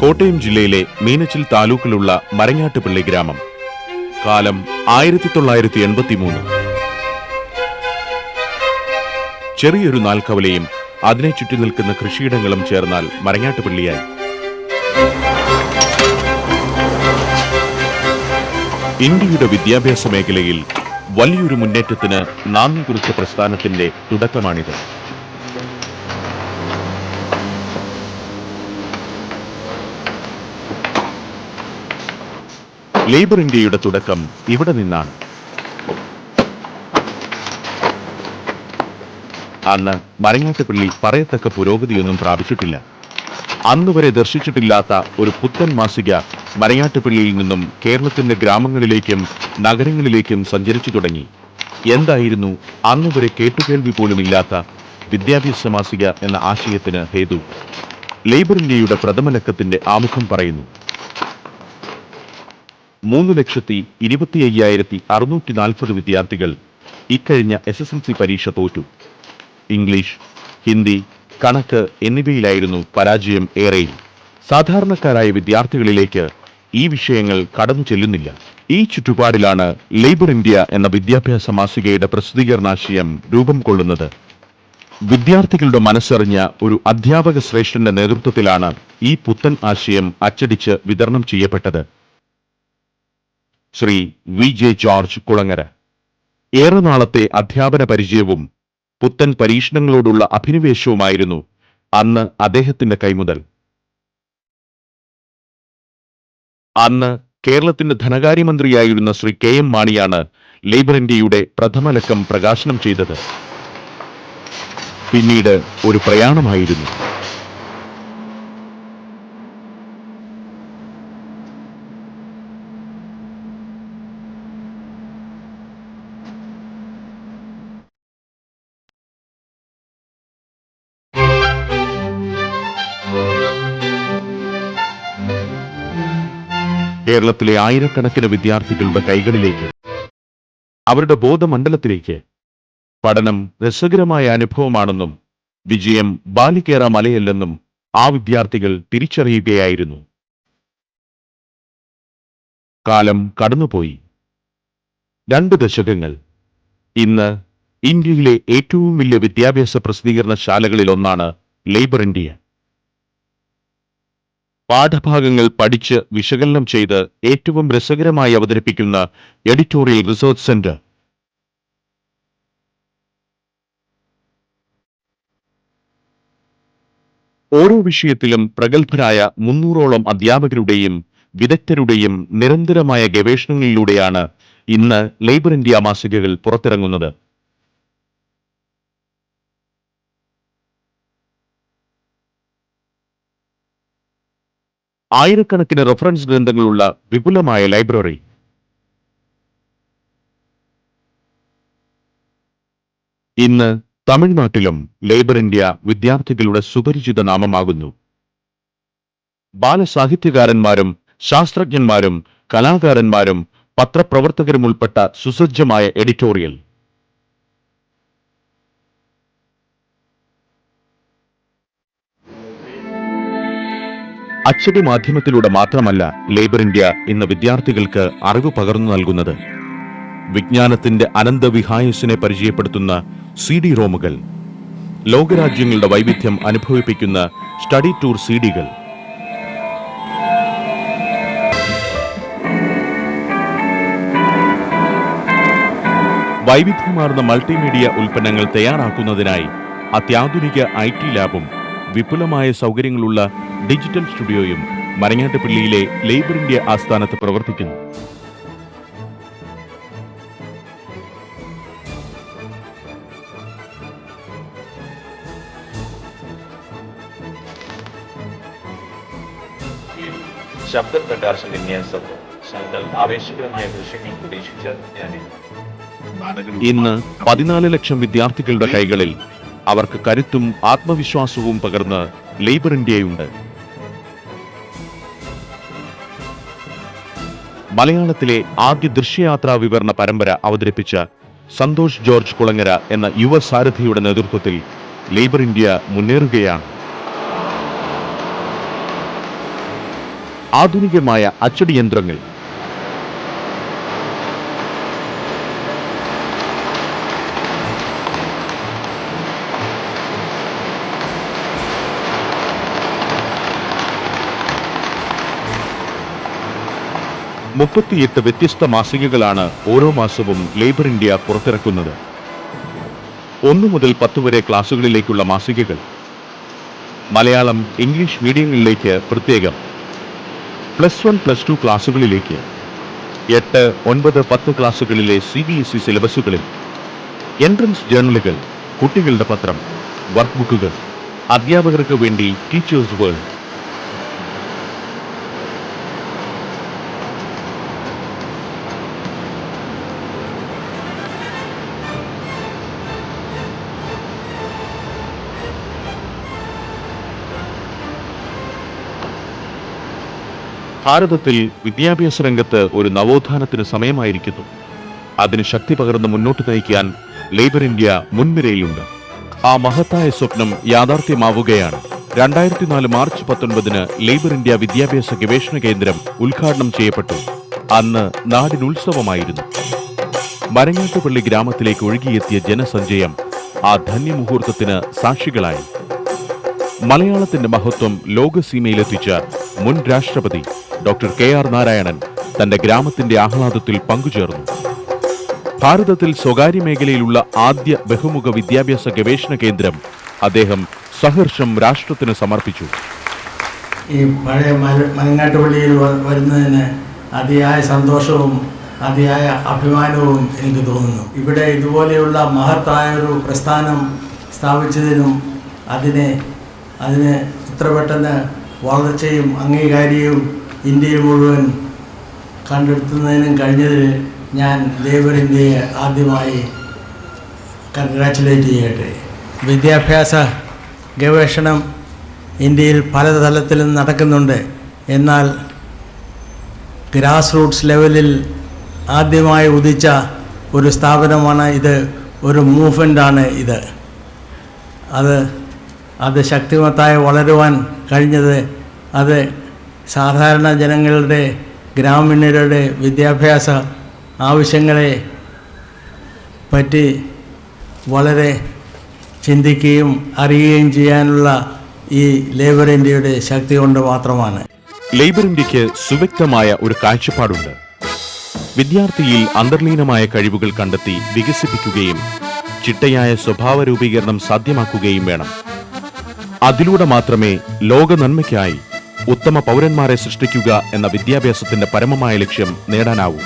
കോട്ടയം ജില്ലയിലെ മീനച്ചിൽ താലൂക്കിലുള്ള മരങ്ങാട്ടുപിള്ളി ഗ്രാമം. കാലം ആയിരത്തി തൊള്ളായിരത്തി എൺപത്തി മൂന്ന് ചെറിയൊരു നാൽക്കവലയും അതിനെ ചുറ്റി നിൽക്കുന്ന കൃഷിയിടങ്ങളും ചേർന്നാൽ മരങ്ങാട്ടുപിള്ളിയായി. ഇന്ത്യയുടെ വിദ്യാഭ്യാസ മേഖലയിൽ വലിയൊരു മുന്നേറ്റത്തിന് നാന്ദി കുറിച്ച പ്രസ്ഥാനത്തിന്റെ തുടക്കമാണിത്. ലേബർ ഇന്ത്യയുടെ തുടക്കം ഇവിടെ നിന്നാണ്. അന്ന് മരങ്ങാട്ടുപള്ളി പറയത്തക്ക പുരോഗതിയൊന്നും പ്രാപിച്ചിട്ടില്ല. അന്നുവരെ ദർശിച്ചിട്ടില്ലാത്ത ഒരു പുത്തൻ മാസിക മരങ്ങാട്ടുപള്ളിയിൽ നിന്നും കേരളത്തിന്റെ ഗ്രാമങ്ങളിലേക്കും നഗരങ്ങളിലേക്കും സഞ്ചരിച്ചു തുടങ്ങി. എന്തായിരുന്നു അന്നുവരെ കേട്ടുകേൾവി പോലുമില്ലാത്ത വിദ്യാഭ്യാസ മാസിക എന്ന ആശയത്തിന് ഹേതു. ലേബർ ഇന്ത്യയുടെ പ്രഥമ ലക്കത്തിന്റെ ആമുഖം പറയുന്നു. മൂന്ന് ലക്ഷത്തി ഇരുപത്തി അയ്യായിരത്തി അറുന്നൂറ്റി നാൽപ്പത് വിദ്യാർത്ഥികൾ ഇക്കഴിഞ്ഞ എസ് എസ് എൽ സി പരീക്ഷ തോറ്റു. ഇംഗ്ലീഷ് ഹിന്ദി കണക്ക് എന്നിവയിലായിരുന്നു പരാജയം ഏറെയും. സാധാരണക്കാരായ വിദ്യാർത്ഥികളിലേക്ക് ഈ വിഷയങ്ങൾ കടന്നു ചെല്ലുന്നില്ല. ഈ ചുറ്റുപാടിലാണ് ലേബർ ഇന്ത്യ എന്ന വിദ്യാഭ്യാസ മാസികയുടെ പ്രസിദ്ധീകരണാശയം രൂപം കൊള്ളുന്നത്. വിദ്യാർത്ഥികളുടെ മനസ്സറിഞ്ഞ ഒരു അധ്യാപക ശ്രേഷ്ഠന്റെ നേതൃത്വത്തിലാണ് ഈ പുത്തൻ ആശയം അച്ചടിച്ച് വിതരണം ചെയ്യപ്പെട്ടത്. Shri V J George Kulangara. ഏറെ നാളത്തെ അധ്യാപന പരിചയവും പുത്തൻ പരീക്ഷണങ്ങളോടുള്ള അഭിനിവേശവുമായിരുന്നു അന്ന് അദ്ദേഹത്തിന്റെ കൈമുതൽ. അന്ന് കേരളത്തിന്റെ ധനകാര്യമന്ത്രിയായിരുന്ന ശ്രീ കെ എം മാണിയാണ് ലേബർ ഇന്ത്യയുടെ പ്രഥമ ലക്കം പ്രകാശനം ചെയ്തത്. പിന്നീട് ഒരു പ്രയാണമായിരുന്നു. കേരളത്തിലെ ആയിരക്കണക്കിന് വിദ്യാർത്ഥികളുടെ കൈകളിലേക്ക് അവരുടെ ബോധമണ്ഡലത്തിലേക്ക് പഠനം രസകരമായ അനുഭവമാണെന്നും വിജയം ബാലിക്കേറ മലയല്ലെന്നും ആ വിദ്യാർത്ഥികൾ തിരിച്ചറിയുകയായിരുന്നു. കാലം കടന്നുപോയി. രണ്ട് ദശകങ്ങൾ. ഇന്ന് ഇന്ത്യയിലെ ഏറ്റവും വലിയ വിദ്യാഭ്യാസ പ്രസിദ്ധീകരണ ഒന്നാണ് ലേബർ ഇന്ത്യ. പാഠഭാഗങ്ങൾ പഠിച്ച് വിശകലനം ചെയ്ത് ഏറ്റവും രസകരമായി അവതരിപ്പിക്കുന്ന എഡിറ്റോറിയൽ റിസോർച്ച് സെന്റർ. ഓരോ വിഷയത്തിലും പ്രഗത്ഭരായ മുന്നൂറോളം അധ്യാപകരുടെയും വിദഗ്ധരുടെയും നിരന്തരമായ ഗവേഷണങ്ങളിലൂടെയാണ് ഇന്ന് ലേബർ ഇന്ത്യ മാസികകൾ പുറത്തിറങ്ങുന്നത്. ആയിരക്കണക്കിന് റഫറൻസ് ഗ്രന്ഥങ്ങളുള്ള വിപുലമായ ലൈബ്രറി. ഇന്ന് തമിഴ്നാട്ടിലും ലേബർ ഇന്ത്യ വിദ്യാർത്ഥികളുടെ സുപരിചിത നാമമാകുന്നു. ബാലസാഹിത്യകാരന്മാരും ശാസ്ത്രജ്ഞന്മാരും കലാകാരന്മാരും പത്രപ്രവർത്തകരും ഉൾപ്പെട്ട സുസജ്ജമായ എഡിറ്റോറിയൽ അച്ചടി മാധ്യമത്തിലൂടെ മാത്രമല്ല ലേബർ ഇന്ത്യ ഇന്ന് വിദ്യാർത്ഥികൾക്ക് അറിവ് പകർന്നു നൽകുന്നത്. വിജ്ഞാനത്തിന്റെ അനന്തവിഹായുസിനെ പരിചയപ്പെടുത്തുന്ന സി ഡി റോമുകൾ. ലോകരാജ്യങ്ങളുടെ വൈവിധ്യം അനുഭവിപ്പിക്കുന്ന സ്റ്റഡി ടൂർ സി ഡികൾ വൈവിധ്യമാർന്ന മൾട്ടിമീഡിയ ഉൽപ്പന്നങ്ങൾ തയ്യാറാക്കുന്നതിനായി അത്യാധുനിക ഐ ടി ലാബും വിപുലമായ സൗകര്യങ്ങളുള്ള ഡിജിറ്റൽ സ്റ്റുഡിയോയും മരങ്ങാട്ടുപള്ളിയിലെ ലേബർ ഇന്ത്യ ആസ്ഥാനത്ത് പ്രവർത്തിക്കുന്നു. ശബ്ദ പ്രകാശ വിന്യാസവും ശബ്ദം ആവേശകരമായ ദൃശ്യങ്ങൾ പ്രതീക്ഷിച്ച ഇന്ന് പതിനാല് ലക്ഷം വിദ്യാർത്ഥികളുടെ കൈകളിൽ അവർക്ക് കരുത്തും ആത്മവിശ്വാസവും പകർന്ന് ലേബർ ഇന്ത്യയുണ്ട്. മലയാളത്തിലെ ആദ്യ ദൃശ്യയാത്രാ വിവരണ പരമ്പര അവതരിപ്പിച്ച സന്തോഷ് ജോർജ് കുളങ്ങര എന്ന യുവ സാരഥിയുടെ നേതൃത്വത്തിൽ ലേബർ ഇന്ത്യ മുന്നേറുകയാണ്. ആധുനികമായ അച്ചടി യന്ത്രങ്ങൾ മുപ്പത്തിയെട്ട് വ്യത്യസ്ത മാസികകളാണ് ഓരോ മാസവും ലേബർ ഇന്ത്യ പുറത്തിറക്കുന്നത്. ഒന്നു മുതൽ പത്ത് വരെ ക്ലാസുകളിലേക്കുള്ള മാസികകൾ. മലയാളം ഇംഗ്ലീഷ് മീഡിയങ്ങളിലേക്ക് പ്രത്യേകം. പ്ലസ് വൺ പ്ലസ് ടു ക്ലാസുകളിലേക്ക്. എട്ട് ഒൻപത് പത്ത് ക്ലാസുകളിലെ സി ബി എസ് ഇ സിലബസുകളിൽ. എൻട്രൻസ് ജേർണലുകൾ കുട്ടികളുടെ പത്രം വർക്ക് ബുക്കുകൾ അധ്യാപകർക്ക് വേണ്ടി ടീച്ചേഴ്സ് വേൾഡ്. ഭാരതത്തിൽ വിദ്യാഭ്യാസ രംഗത്ത് ഒരു നവോത്ഥാനത്തിന് സമയമായിരിക്കുന്നു. അതിന് ശക്തി പകർന്ന് മുന്നോട്ട് നയിക്കാൻ ലേബർ ഇന്ത്യ മുൻനിരയിലുണ്ട്. ആ മഹത്തായ സ്വപ്നം യാഥാർത്ഥ്യമാവുകയാണ്. രണ്ടായിരത്തി നാല് മാർച്ച് പത്തൊൻപതിന് ലേബർ ഇന്ത്യ വിദ്യാഭ്യാസ ഗവേഷണ കേന്ദ്രം ഉദ്ഘാടനം ചെയ്യപ്പെട്ടു. അന്ന് നാടിനുത്സവമായിരുന്നു മരങ്ങാട്ടുപള്ളി ഗ്രാമത്തിലേക്ക് ഒഴുകിയെത്തിയ ജനസഞ്ചയം ആ ധന്യമുഹൂർത്തത്തിന് സാക്ഷികളായി. മലയാളത്തിന്റെ മഹത്വം ലോകസീമയിലെത്തിച്ച മുൻ രാഷ്ട്രപതി ഡോക്ടർ കെ ആർ നാരായണൻ തന്റെ ഗ്രാമത്തിന്റെ ആഹ്ലാദത്തിൽ പങ്കുചേർന്നു. ഭാരതത്തിൽ സ്വകാര്യ മേഖലയിലുള്ള ആദ്യ ബഹുമുഖ വിദ്യാഭ്യാസ ഗവേഷണ കേന്ദ്രം അദ്ദേഹം സഹർഷം രാഷ്ട്രത്തിന് സമർപ്പിച്ചു. ഈ പഴയ മല മലങ്ങാട്ടുപള്ളിയിൽ വരുന്നതിന് അതിയായ സന്തോഷവും അതിയായ അഭിമാനവും എനിക്ക് തോന്നുന്നു. ഇവിടെ ഇതുപോലെയുള്ള മഹത്തായ ഒരു പ്രസ്ഥാനം സ്ഥാപിച്ചതിനും അതിനെ അതിന് ഇത്ര പെട്ടെന്ന് വളർച്ചയും അംഗീകാര്യവും ഇന്ത്യയിൽ മുഴുവൻ കണ്ടെത്തുന്നതിനും കഴിഞ്ഞതിൽ ഞാൻ ലേബർ ഇന്ത്യയെ ആദ്യമായി കൺഗ്രാറ്റുലേറ്റ് ചെയ്യട്ടെ. വിദ്യാഭ്യാസ ഗവേഷണം ഇന്ത്യയിൽ പല തലത്തിലും നടക്കുന്നുണ്ട്. എന്നാൽ ഗ്രാസ് റൂട്ട്സ് ലെവലിൽ ആദ്യമായി ഉദിച്ച ഒരു സ്ഥാപനമാണ് ഇത്. ഒരു മൂവ്മെന്റാണ് ഇത്. അത് അത് ശക്തിമത്തായി വളരുവാൻ കഴിഞ്ഞത് അത് സാധാരണ ജനങ്ങളുടെ ഗ്രാമീണരുടെ വിദ്യാഭ്യാസ ആവശ്യങ്ങളെ പറ്റി വളരെ ചിന്തിക്കുകയും അറിയുകയും ചെയ്യാനുള്ള ഈ ലേബർ ഇന്ത്യയുടെ ശക്തി കൊണ്ട് മാത്രമാണ്. ലേബർ ഇന്ത്യയ്ക്ക് സുവ്യക്തമായ ഒരു കാഴ്ചപ്പാടുണ്ട്. വിദ്യാർത്ഥിയിൽ അന്തർലീനമായ കഴിവുകൾ കണ്ടെത്തി വികസിപ്പിക്കുകയും ചിട്ടയായ സ്വഭാവ രൂപീകരണം സാധ്യമാക്കുകയും വേണം. അതിലൂടെ മാത്രമേ ലോക നന്മയ്ക്കായി ഉത്തമ പൗരന്മാരെ സൃഷ്ടിക്കുക എന്ന വിദ്യാഭ്യാസത്തിന്റെ പരമമായ ലക്ഷ്യം നേടാനാവൂ.